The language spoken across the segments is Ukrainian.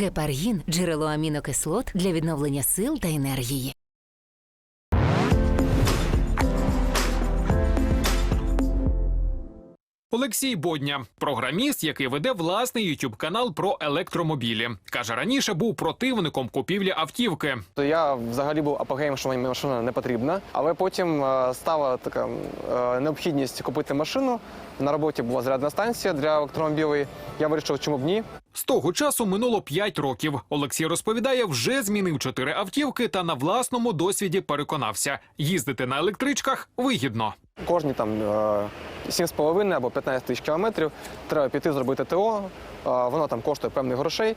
Гепаргін джерело амінокислот для відновлення сил та енергії. Олексій Бодня, програміст, який веде власний youtube канал про електромобілі. Каже, раніше був противником купівлі автівки. То я взагалі був апогеєм, що мені машина не потрібна. Але потім е, стала така е, необхідність купити машину. На роботі була зарядна станція для електромобілів. Я вирішив, чому б ні. З того часу минуло 5 років. Олексій розповідає, вже змінив чотири автівки та на власному досвіді переконався, їздити на електричках вигідно. Кожні там е, 7,5 або 15 тисяч кілометрів треба піти зробити ТО. Е, Воно там коштує певних грошей.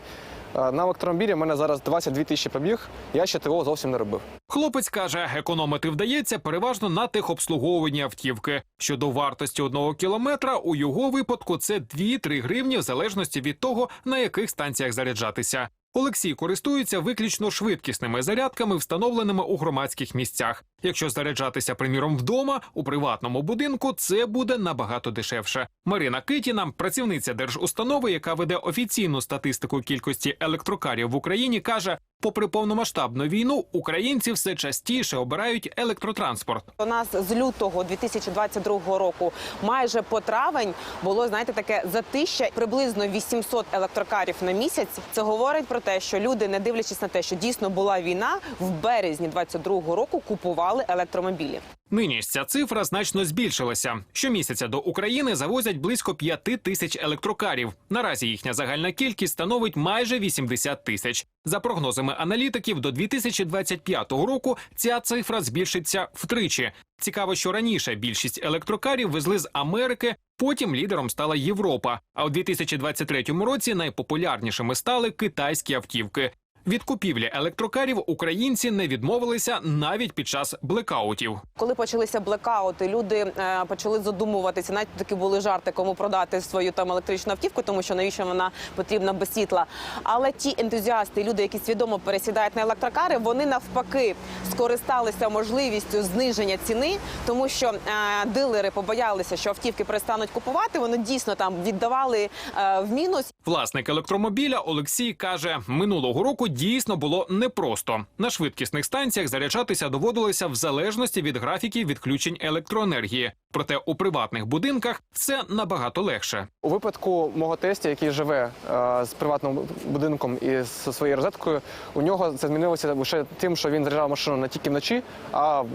Е, На електромобілі в мене зараз 22 тисячі пробіг. Я ще ТО зовсім не робив. Хлопець каже, економити вдається переважно на техобслуговуванні автівки. Щодо вартості одного кілометра, у його випадку це 2-3 гривні в залежності від того, на яких станціях заряджатися. Олексій користується виключно швидкісними зарядками, встановленими у громадських місцях. Якщо заряджатися, приміром, вдома у приватному будинку, це буде набагато дешевше. Марина Китіна, працівниця держустанови, яка веде офіційну статистику кількості електрокарів в Україні, каже: попри повномасштабну війну, українці все частіше обирають електротранспорт. У нас з лютого 2022 року майже по травень було знаєте таке затища приблизно 800 електрокарів на місяць. Це говорить про те, що люди, не дивлячись на те, що дійсно була війна, в березні 22 року купували електромобілі. Нині ж ця цифра значно збільшилася. Щомісяця до України завозять близько 5 тисяч електрокарів. Наразі їхня загальна кількість становить майже 80 тисяч. За прогнозами аналітиків, до 2025 року ця цифра збільшиться втричі. Цікаво, що раніше більшість електрокарів везли з Америки. Потім лідером стала Європа. А у 2023 році найпопулярнішими стали китайські автівки. Від купівлі електрокарів українці не відмовилися навіть під час блекаутів. Коли почалися блекаути, люди е, почали задумуватися. Навіть такі були жарти, кому продати свою там електричну автівку, тому що навіщо вона потрібна без світла. Але ті ентузіасти, люди, які свідомо пересідають на електрокари, вони навпаки скористалися можливістю зниження ціни, тому що е, дилери побоялися, що автівки перестануть купувати. Вони дійсно там віддавали е, в мінус. Власник електромобіля Олексій каже, минулого року дійсно було непросто. На швидкісних станціях заряджатися доводилося в залежності від графіків відключень електроенергії. Проте у приватних будинках все набагато легше. У випадку мого тестя, який живе е, з приватним будинком і зі своєю розеткою, у нього це змінилося лише тим, що він заряджав машину не тільки вночі, а в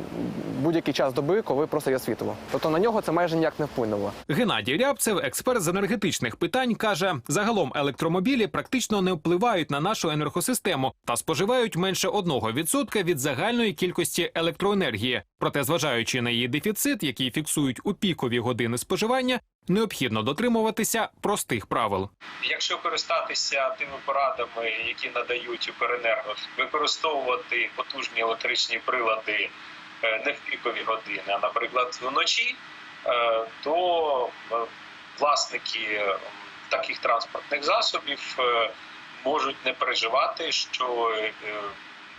будь-який час доби, коли просто є світло. Тобто на нього це майже ніяк не вплинуло. Геннадій Рябцев, експерт з енергетичних питань, каже: загалом електромобілі практично не впливають на нашу енергосистему та споживають менше 1% від загальної кількості електроенергії. Проте, зважаючи на її дефіцит, який фіксують у пікові години споживання, необхідно дотримуватися простих правил. Якщо користатися тими порадами, які надають Укренерго, використовувати потужні електричні прилади е, не в пікові години, а наприклад вночі, е, то е, власники таких транспортних засобів можуть не переживати, що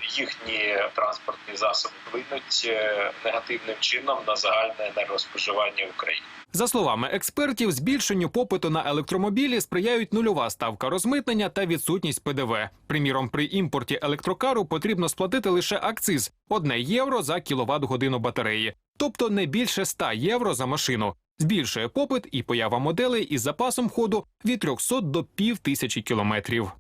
їхні транспортні засоби вплинуть е, негативним чином на загальне енергоспоживання в Україні. За словами експертів, збільшенню попиту на електромобілі сприяють нульова ставка розмитнення та відсутність ПДВ. Приміром, при імпорті електрокару потрібно сплатити лише акциз 1 євро за кіловат годину батареї, тобто не більше 100 євро за машину. Збільшує попит і поява моделей із запасом ходу від 300 до пів тисячі кілометрів.